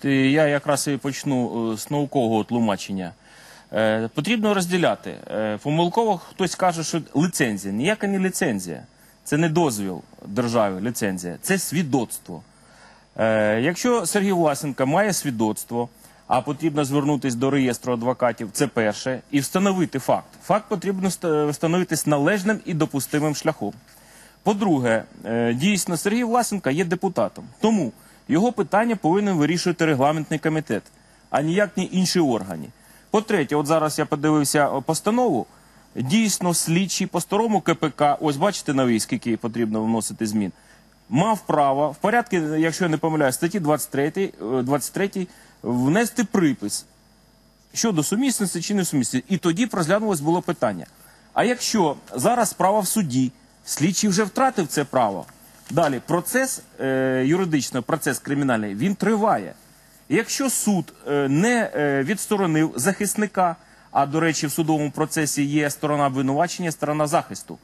Ти- Я якраз і почну е, з наукового тлумачення. Е, Потрібно розділяти. Е, Помилково хтось каже, що ліцензія. Ніяка не ліцензія. Це не дозвіл держави, ліцензія. Це свідоцтво. Е, Якщо Сергій Власенко має свідоцтво, а потрібно звернутися до реєстру адвокатів, це перше, і встановити факт. Факт потрібно ст- встановити з належним і допустимим шляхом. По-друге, е, дійсно, Сергій Власенко є депутатом. Тому його питання повинен вирішувати регламентний комітет, а ніяк не інші органи. По-третє, от зараз я подивився е, постанову. Дійсно, слідчий по старому КПК, ось бачите новий, скільки потрібно вносити змін, мав право в порядку, якщо я не помиляю, статті 23, е, 23 внести припис щодо сумісності чи несумісності. І тоді розглянулось було питання. А якщо зараз справа в суді, слідчий вже втратив це право. Далі процес е, юридичний, процес кримінальний, він триває. Якщо суд е, не е, відсторонив захисника, а до речі, в судовому процесі є сторона обвинувачення, сторона захисту.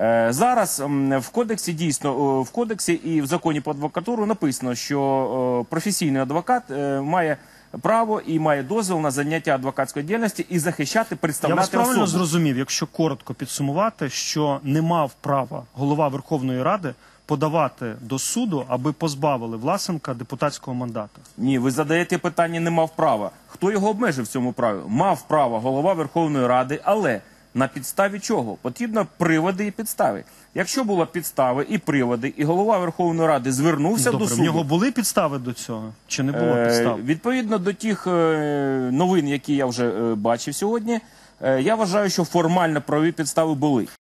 Е, Зараз м, в кодексі дійсно о, в кодексі і в законі про адвокатуру написано, що о, професійний адвокат е, має право і має дозвіл на заняття адвокатської діяльності і захищати, Я вас правильно особу. зрозумів, якщо коротко підсумувати, що не мав права голова Верховної Ради подавати до суду, аби позбавили Власенка депутатського мандату. Ні, ви задаєте питання, не мав права. Хто його обмежив в цьому праві? Мав право голова Верховної Ради, але на підставі чого? Потрібно приводи і підстави. Якщо були підстави і приводи, і голова Верховної Ради звернувся Добре, до в нього були підстави до цього? Чи не було Е. Відповідно до тих е, новин, які я вже е, бачив сьогодні, е, я вважаю, що формально правові підстави були.